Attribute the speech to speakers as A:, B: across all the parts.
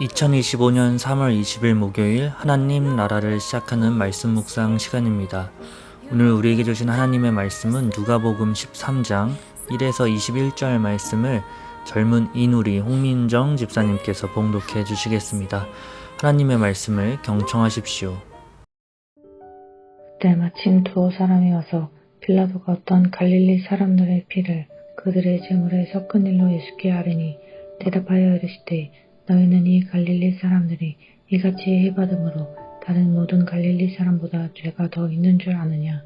A: 2025년 3월 20일 목요일 하나님 나라를 시작하는 말씀 묵상 시간입니다. 오늘 우리에게 주신 하나님의 말씀은 누가복음 13장 1에서 21절 말씀을 젊은 이누리 홍민정 집사님께서 봉독해 주시겠습니다. 하나님의 말씀을 경청하십시오.
B: 그때 마침 두어 사람이 와서 빌라도가 어떤 갈릴리 사람들의 피를 그들의 제물에 섞은 일로 예수께 아뢰니 대답하여 이르시되 너희는 이 갈릴리 사람들이 이같이 해받음으로 다른 모든 갈릴리 사람보다 죄가 더 있는 줄 아느냐?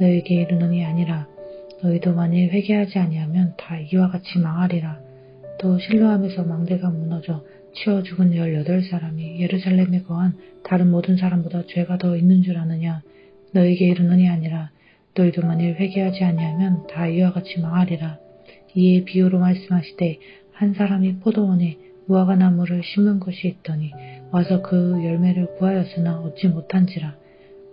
B: 너희에게 이르노니 아니라 너희도 만일 회개하지 아니하면 다 이와 같이 망하리라. 또 실로암에서 망대가 무너져 치워 죽은 열여덟 사람이 예루살렘에 거한 다른 모든 사람보다 죄가 더 있는 줄 아느냐? 너희에게 이르노니 아니라 너희도 만일 회개하지 아니하면 다 이와 같이 망하리라. 이에 비유로 말씀하시되 한 사람이 포도원에 무화과 나무를 심은 것이 있더니 와서 그 열매를 구하였으나 얻지 못한지라.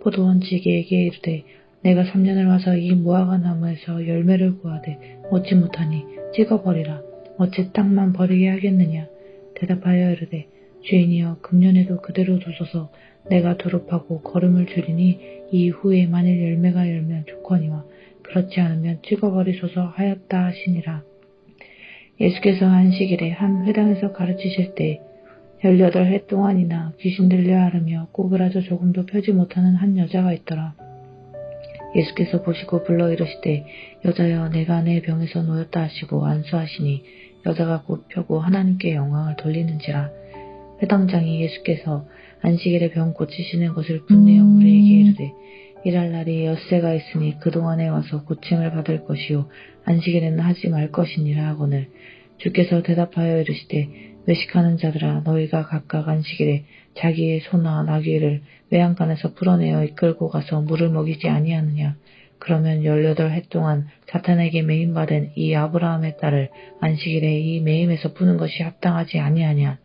B: 포도원 지게에게 이르되 내가 3년을 와서 이 무화과 나무에서 열매를 구하되 얻지 못하니 찍어버리라. 어찌 땅만 버리게 하겠느냐. 대답하여 이르되 주인이여 금년에도 그대로 두소서 내가 두릅하고 걸음을 줄이니 이후에 만일 열매가 열면 좋거니와 그렇지 않으면 찍어버리소서 하였다 하시니라. 예수께서 안식일에 한 회당에서 가르치실 때 열여덟 해 동안이나 귀신 들려 앓으며 꼬부라져 조금도 펴지 못하는 한 여자가 있더라. 예수께서 보시고 불러 이르시되 여자여 내가 내 병에서 놓였다 하시고 안수하시니 여자가 곧 펴고 하나님께 영광을 돌리는지라 회당장이 예수께서 안식일에 병 고치시는 것을 분내어 우리에게 이르되 일할 날이 엿새가 있으니 그동안에 와서 고침을 받을 것이요 안식일에는 하지 말 것이니라 하거늘. 주께서 대답하여 이르시되 외식하는 자들아 너희가 각각 안식일에 자기의 소나 나귀를 외양간에서 풀어내어 이끌고 가서 물을 먹이지 아니하느냐? 그러면 열여덟 해 동안 사탄에게 매임받은 이 아브라함의 딸을 안식일에 이 매임에서 푸는 것이 합당하지 아니하냐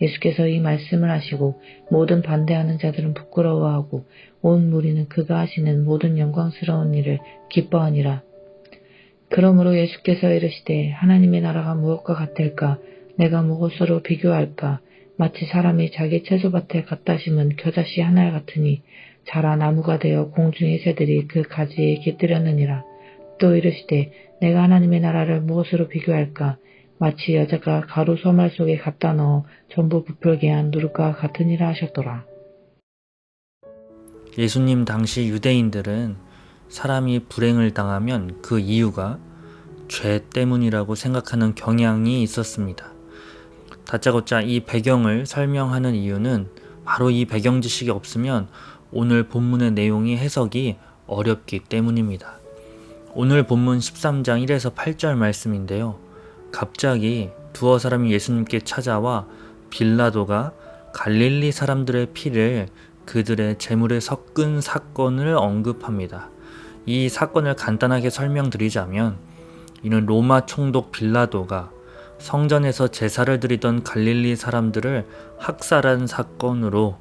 B: 예수께서 이 말씀을 하시고 모든 반대하는 자들은 부끄러워하고 온 무리는 그가 하시는 모든 영광스러운 일을 기뻐하니라. 그러므로 예수께서 이르시되 하나님의 나라가 무엇과 같을까? 내가 무엇으로 비교할까? 마치 사람이 자기 채소밭에 갖다 심은 겨자씨 하나 같으니 자라 나무가 되어 공중의 새들이 그 가지에 깃들였느니라. 또 이르시되 내가 하나님의 나라를 무엇으로 비교할까? 마치 여자가 가루 소말 속에 갖다 넣어 전부 부풀게 한 누룩과 같으니라 하셨더라.
A: 예수님 당시 유대인들은 사람이 불행을 당하면 그 이유가 죄 때문이라고 생각하는 경향이 있었습니다. 다짜고짜 이 배경을 설명하는 이유는 바로 이 배경 지식이 없으면 오늘 본문의 내용이 해석이 어렵기 때문입니다. 오늘 본문 13장 1에서 8절 말씀인데요. 갑자기 두어 사람이 예수님께 찾아와 빌라도가 갈릴리 사람들의 피를 그들의 재물에 섞은 사건을 언급합니다. 이 사건을 간단하게 설명드리자면 이는 로마 총독 빌라도가 성전에서 제사를 드리던 갈릴리 사람들을 학살한 사건으로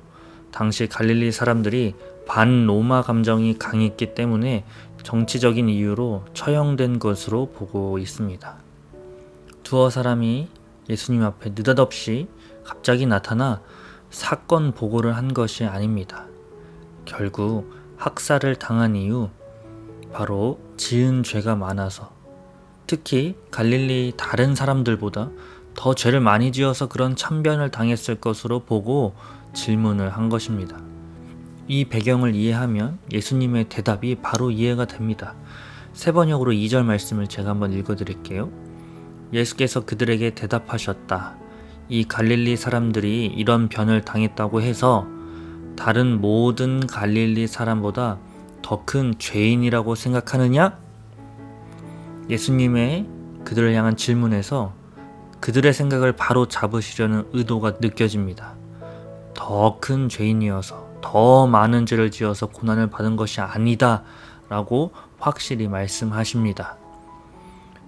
A: 당시 갈릴리 사람들이 반로마 감정이 강했기 때문에 정치적인 이유로 처형된 것으로 보고 있습니다. 두어 사람이 예수님 앞에 느닷없이 갑자기 나타나 사건 보고를 한 것이 아닙니다. 결국 학살을 당한 이유 바로 지은 죄가 많아서 특히 갈릴리 다른 사람들보다 더 죄를 많이 지어서 그런 참변을 당했을 것으로 보고 질문을 한 것입니다. 이 배경을 이해하면 예수님의 대답이 바로 이해가 됩니다. 세 번역으로 2절 말씀을 제가 한번 읽어 드릴게요. 예수께서 그들에게 대답하셨다. 이 갈릴리 사람들이 이런 변을 당했다고 해서 다른 모든 갈릴리 사람보다 더 큰 죄인이라고 생각하느냐? 예수님의 그들을 향한 질문에서 그들의 생각을 바로 잡으시려는 의도가 느껴집니다. 더 큰 죄인이어서 더 많은 죄를 지어서 고난을 받은 것이 아니다 라고 확실히 말씀하십니다.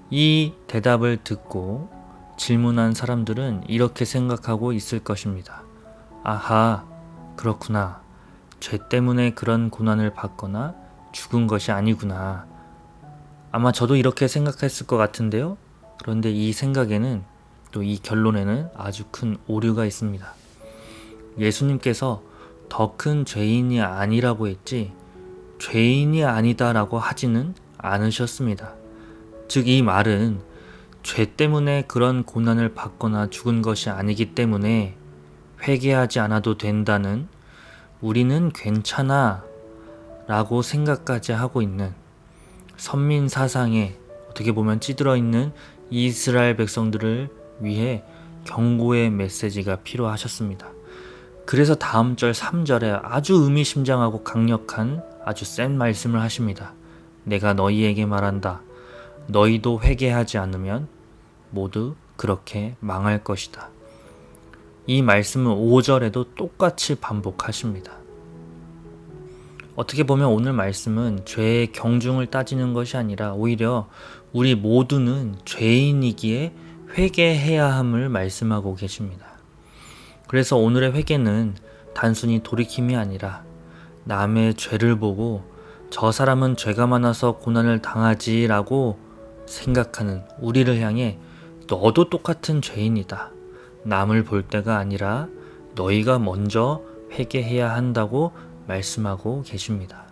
A: 이 대답을 듣고 질문한 사람들은 이렇게 생각하고 있을 것입니다. 아하, 그렇구나. 죄 때문에 그런 고난을 받거나 죽은 것이 아니구나. 아마 저도 이렇게 생각했을 것 같은데요. 그런데 이 생각에는 또 이 결론에는 아주 큰 오류가 있습니다. 예수님께서 더 큰 죄인이 아니라고 했지 죄인이 아니다라고 하지는 않으셨습니다. 즉 이 말은 죄 때문에 그런 고난을 받거나 죽은 것이 아니기 때문에 회개하지 않아도 된다는 우리는 괜찮아 라고 생각까지 하고 있는 선민 사상에 어떻게 보면 찌들어 있는 이스라엘 백성들을 위해 경고의 메시지가 필요하셨습니다. 그래서 다음 절 3절에 아주 의미심장하고 강력한 아주 센 말씀을 하십니다. 내가 너희에게 말한다. 너희도 회개하지 않으면 모두 그렇게 망할 것이다. 이 말씀은 5절에도 똑같이 반복하십니다. 어떻게 보면 오늘 말씀은 죄의 경중을 따지는 것이 아니라 오히려 우리 모두는 죄인이기에 회개해야 함을 말씀하고 계십니다. 그래서 오늘의 회개는 단순히 돌이킴이 아니라 남의 죄를 보고 저 사람은 죄가 많아서 고난을 당하지라고 생각하는 우리를 향해 너도 똑같은 죄인이다. 남을 볼 때가 아니라 너희가 먼저 회개해야 한다고 말씀하고 계십니다.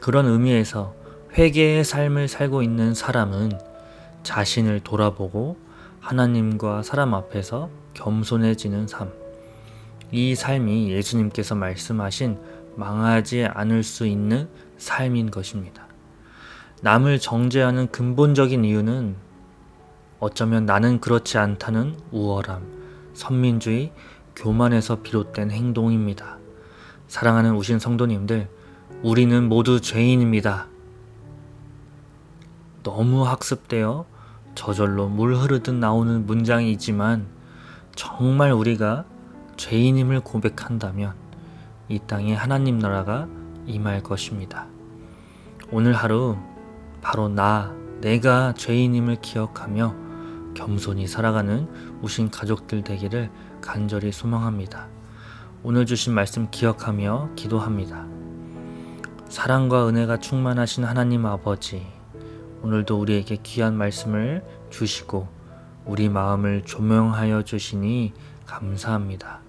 A: 그런 의미에서 회개의 삶을 살고 있는 사람은 자신을 돌아보고 하나님과 사람 앞에서 겸손해지는 삶. 이 삶이 예수님께서 말씀하신 망하지 않을 수 있는 삶인 것입니다. 남을 정죄하는 근본적인 이유는 어쩌면 나는 그렇지 않다는 우월함, 선민주의, 교만에서 비롯된 행동입니다. 사랑하는 우신 성도님들, 우리는 모두 죄인입니다. 너무 학습되어 저절로 물 흐르듯 나오는 문장이지만 정말 우리가 죄인임을 고백한다면 이 땅에 하나님 나라가 임할 것입니다. 오늘 하루 바로 나, 내가 죄인임을 기억하며 겸손히 살아가는 우신 가족들 되기를 간절히 소망합니다. 오늘 주신 말씀 기억하며 기도합니다. 사랑과 은혜가 충만하신 하나님 아버지, 오늘도 우리에게 귀한 말씀을 주시고 우리 마음을 조명하여 주시니 감사합니다.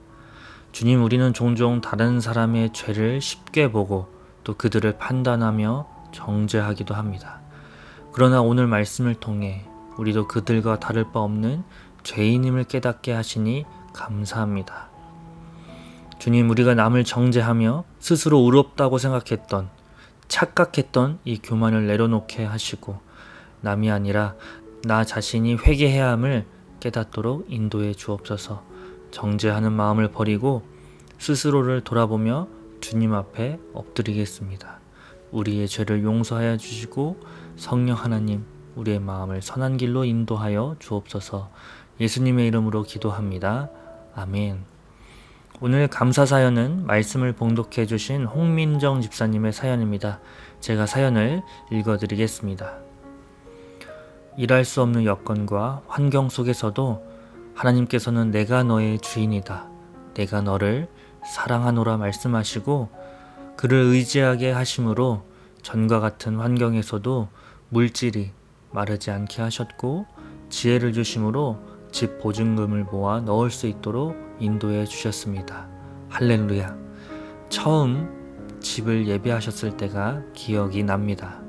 A: 주님, 우리는 종종 다른 사람의 죄를 쉽게 보고 또 그들을 판단하며 정죄하기도 합니다. 그러나 오늘 말씀을 통해 우리도 그들과 다를 바 없는 죄인임을 깨닫게 하시니 감사합니다. 주님, 우리가 남을 정죄하며 스스로 의롭다고 생각했던 착각했던 이 교만을 내려놓게 하시고 남이 아니라 나 자신이 회개해야 함을 깨닫도록 인도해 주옵소서. 정죄하는 마음을 버리고 스스로를 돌아보며 주님 앞에 엎드리겠습니다. 우리의 죄를 용서하여 주시고 성령 하나님 우리의 마음을 선한 길로 인도하여 주옵소서. 예수님의 이름으로 기도합니다. 아멘. 오늘 감사 사연은 말씀을 봉독해 주신 홍민정 집사님의 사연입니다. 제가 사연을 읽어 드리겠습니다. 일할 수 없는 여건과 환경 속에서도 하나님께서는 내가 너의 주인이다. 내가 너를 사랑하노라 말씀하시고 그를 의지하게 하심으로 전과 같은 환경에서도 물질이 마르지 않게 하셨고 지혜를 주심으로 집 보증금을 모아 넣을 수 있도록 인도해 주셨습니다. 할렐루야. 처음 집을 예배하셨을 때가 기억이 납니다.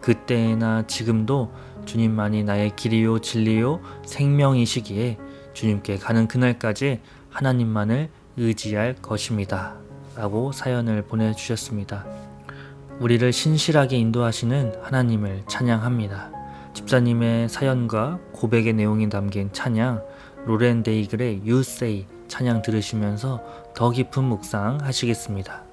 A: 그때나 지금도 주님만이 나의 길이요 진리요 생명이시기에 주님께 가는 그날까지 하나님만을 의지할 것입니다. 라고 사연을 보내주셨습니다. 우리를 신실하게 인도하시는 하나님을 찬양합니다. 집사님의 사연과 고백의 내용이 담긴 찬양 로렌 데이글의 You 찬양 들으시면서 더 깊은 묵상 하시겠습니다.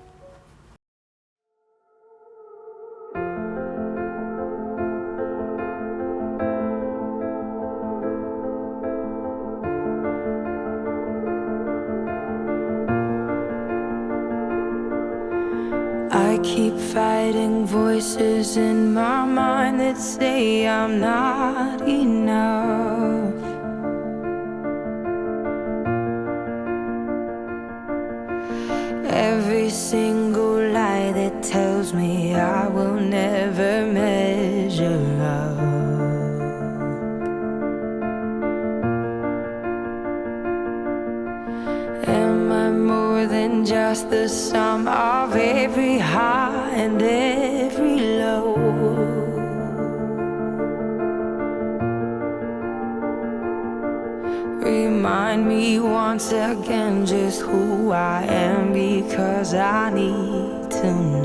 C: Keep fighting voices in my mind that say I'm not enough. the sum of every high and every low. Remind me once again just who I am because I need to know.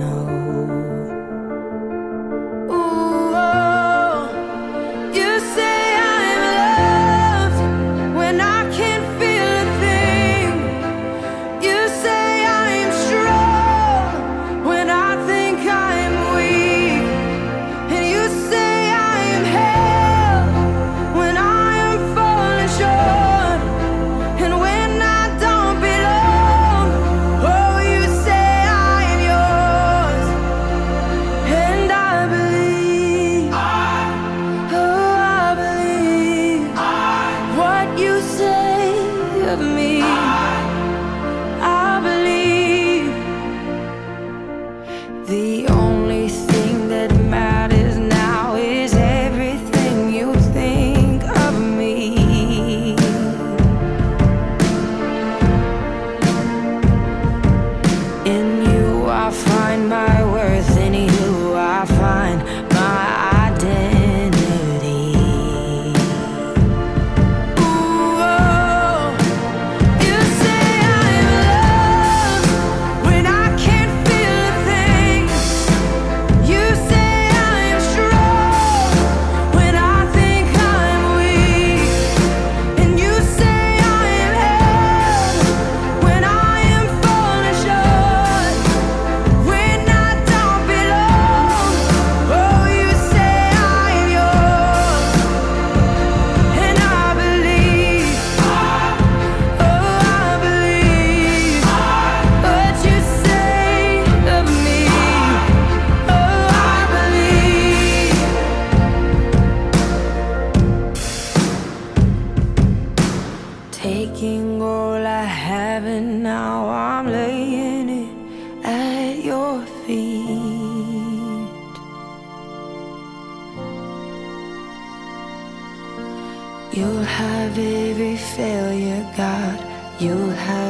C: dear God, you have.